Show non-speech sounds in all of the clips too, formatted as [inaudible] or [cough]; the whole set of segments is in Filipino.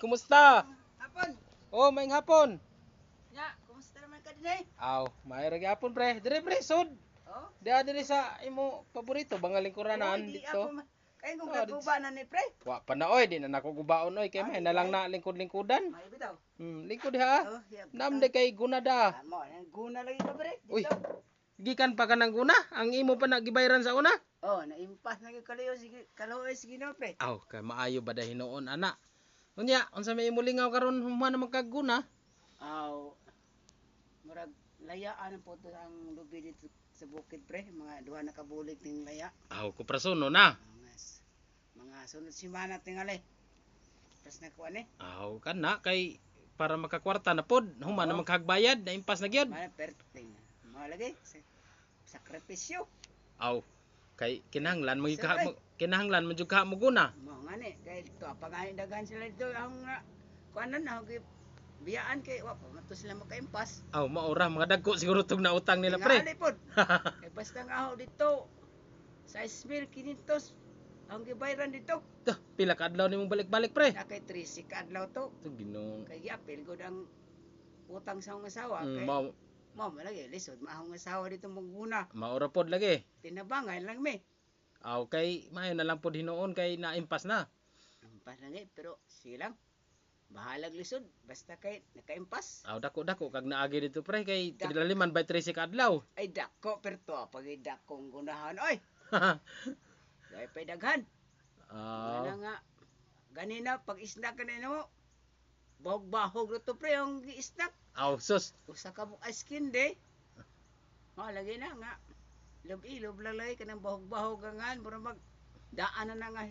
kumusta? Hapon. Oh, maing hapon. Ya, kumusta naman ka din eh? Aw, maayra gyapon pre. Dire pre sud. Oh. Dia dire sa imo paborito bangaling kuranan di dito. Kaya kung Oh, gaguba na ni pre. Wa pa na oy, di na nako gubaon oy kay may na lang na lingkod-lingkudan. May bitaw. Hmm, lingkod ha. Oh, ya. Nam de kay gunada. Amo, nang guna lagi ka pre. Uy. Gikan pa ka ng guna, ang imo pa nagibayran sa una. Oh, naimpas na gyud kalayo sige kaloy sige no pre. Aw, kay maayo ba dahi noon ana. Unya, unsa may imo lingaw karon human na magkaguna? Aw. Murag layaan ang puto ang lubi dito sa bukid pre, mga duha na kabulig ting laya. Aw, kuprasono na. Mga, mga sunod simana tingali. Tas na ko ani. Aw, kana kay para makakwarta na pod, human na magkagbayad, na impas na gyud. Mana perting. Malagi. Sakripisyo. Aw, kay kinahanglan mo kinahanglan mo jud ka mo guna. Mo nga ni, kay ito, pagani dagan sila dito, ang nga, kuanan na, kay biyaan kay, wa mato sila makaimpas. Aw, maura mga dagko siguro tug na utang nila pre. Tingali pod. [laughs] kay basta nga ako dito, sa Ismir, kinitos, ang gibayran dito, Tuh, pila ka adlaw nimong balik-balik pre. na kay 3 si kadlaw to, Ito ginong kay giapil ko ang utang sa akong asawa, mm, kay, mao mo, malagi, lisod, maahong asawa dito maguna, maura pod lagi. tinabangan lang mi. Aw, kay maayo na lang pod hinuon kay naimpas na. Impas lang eh, pero silang, bahalag lisod, basta kay nakaimpas. Aw, dako-dako kag naagi dito pre kay Dak- tidaliman by 3 ka adlaw. Ay dako perto pag dakong gunahan oy. [laughs] Dahil pa'y daghan. Aw, Ano nga ganina pag isnak ka na mo. Bahog-bahog na to pre ang isnak. aw sus. Usa ka mo ice cream de. Mga lagi na nga. Lob-ilob lalay ka ng bahog-bahog nga mura mag daan na na nga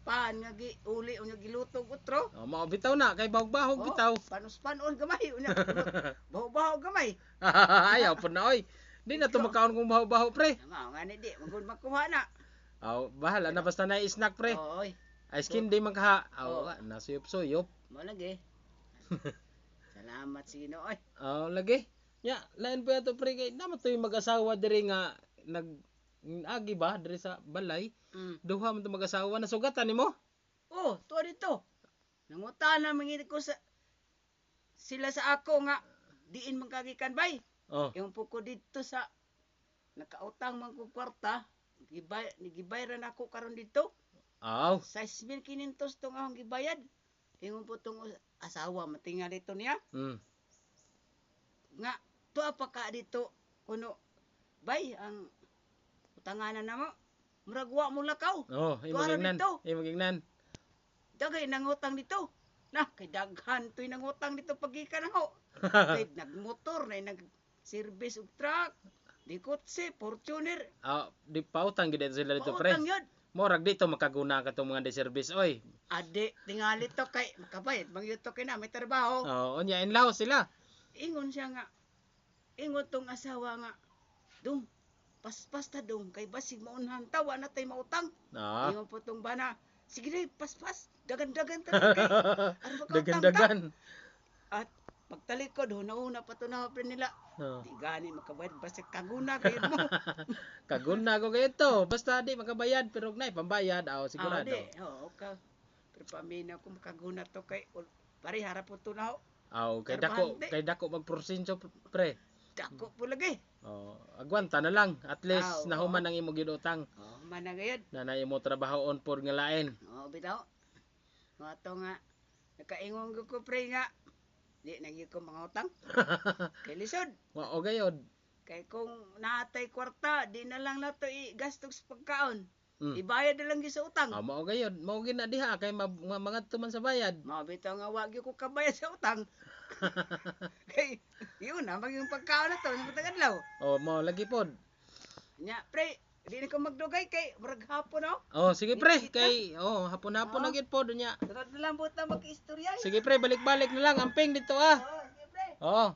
pan nga gi uli unya gilutog utro. Aw, mao bitaw na kay bahog-bahog Oh, bitaw. Panos-panon gamay unya. [laughs] bahog-bahog gamay. [laughs] Ayaw po na oy. Di na to makaon kung baho-baho pre. Nga nga ni di magud makuha na. Aw, bahala na basta na snack pre. Oy, Ice cream di man kaha. Aw, Oo. wa, nasuyop-suyop. mo lagi. [laughs] Salamat sino oy. Aw, lagi. Nya, lain pa to pre kay naman to yung mag-asawa diri nga nag agi ba diri sa balay. Mm. Duha man mag-asawa na sugatan nimo. Oh, to dito. Nangutana mangit ko sa sila sa ako nga diin man kagikan bay. Oh. Yung po ko dito sa nakautang man ko kwarta, gibay gibayran ako karon dito. Aw. 6,500 tong akong gibayad. Ingon po tong asawa matingal dito niya Mm. nga to pa ka dito kuno bay ang utanganan namo. Murag wa mo lakaw. Oh, imo Tuara gignan. dito. Imo gignan. Dagay nangutang dito. Na, kay daghan to'y nangutang dito pagikan ako. [laughs] kay nagmotor na nag service og truck. Di kotse, Fortuner. Aw, di pautang gid sila dito pre. Pautang yun. Morag dito makaguna ka tong mga de service oy. Ade, tingali to kay makabayad. Mangyot to kay na, may trabaho. Oh, unya in sila. Ingon siya nga. Ingon tong asawa nga. Dong, paspas ta dong. Kay basig maunhan tawa na tayo mautang. Ah. Ingon po tong bana. Sige na, paspas. Dagan-dagan [laughs] ta. Dagan-dagan. At pagtalikod, una-una pa ito na nila. Oh. Di gani makabayad basta kaguna kayo mo. [laughs] Kaguna ko kay ito. Basta di makabayad pero nay pambayad aw sigurado. Ah, di. Oo, ka. Pero paminaw ko makaguna to kay pare harap po to na ho. Aw kay dako kay dako magprosinso pre. Dako po lagi. Oh, agwanta na lang. At least Aw, nahuman ang imo gidutang. Oh, managayad. Na na imo trabahoon por nga lain. Oo, bitaw. Mga to nga. Nakaingon ko ko pre nga. Di nagi ko mga utang. [laughs] Kay lisod. Wa o gayod. Kay kung naatay kwarta, di na lang na to i-gastos sa pagkaon. Mm. Ibayad na lang gyud sa utang. Ah, mao gayod. Mao gina diha kay mga tuman sa bayad. Mabitaw nga wag ko kabayad sa utang. Kay [laughs] yun na maging pagkaon na to sa matag adlaw. Oh, mao lagi pod. Nya pre, di na ko magdugay kay murag hapon no. Oh, sige pre, kay oh hapon-hapon Oh. na gid pod nya. Sunod na lang buta mag-istorya. Sige pre, balik-balik na lang amping dito ah. Oh, sige pre. Oh.